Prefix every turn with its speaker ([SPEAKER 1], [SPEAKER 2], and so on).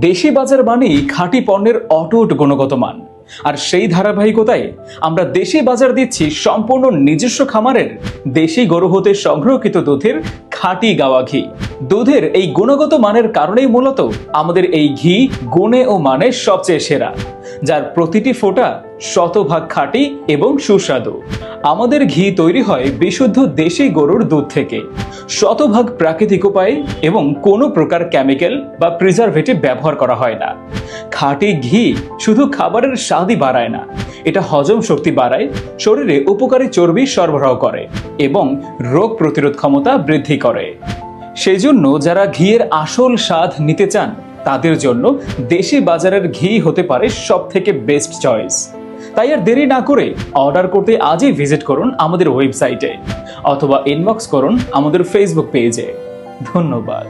[SPEAKER 1] দেশি বাজার মানেই খাঁটি পণ্যের অটুট গুণগত মান। আর সেই ধারাবাহিকতায় আমরা দেশি বাজার দিচ্ছি সম্পূর্ণ নিজস্ব খামারের দেশি গরু হতে সংগ্রহকৃত দুধের খাঁটি গাওয়া ঘি। দুধের এই গুণগত মানের কারণেই মূলত আমাদের এই ঘি গুণে ও মানে সবচেয়ে সেরা। যার প্রতিটি ফোঁটা শতভাগ খাঁটি এবং সুস্বাদু। আমাদের ঘি তৈরি হয় বিশুদ্ধ দেশি গরুর দুধ থেকে। শতভাগ প্রাকৃতিক উপায়ে এবং কোনো প্রকার কেমিক্যাল বা প্রিজারভেটিভ ব্যবহার করা হয় না। খাঁটি ঘি শুধু খাবারের স্বাদই বাড়ায় না, এটা হজম শক্তি বাড়ায়, শরীরে উপকারী চর্বি সরবরাহ করে এবং রোগ প্রতিরোধ ক্ষমতা বৃদ্ধি করে। সেজন্য যারা ঘিয়ের আসল স্বাদ নিতে চান তাদের জন্য দেশি বাজারের ঘি হতে পারে সব থেকে বেস্ট চয়েস তাই আর দেরি না করে অর্ডার করতে আজই ভিজিট করুন আমাদের ওয়েবসাইটে অথবা ইনবক্স করুন আমাদের ফেসবুক পেজে ধন্যবাদ।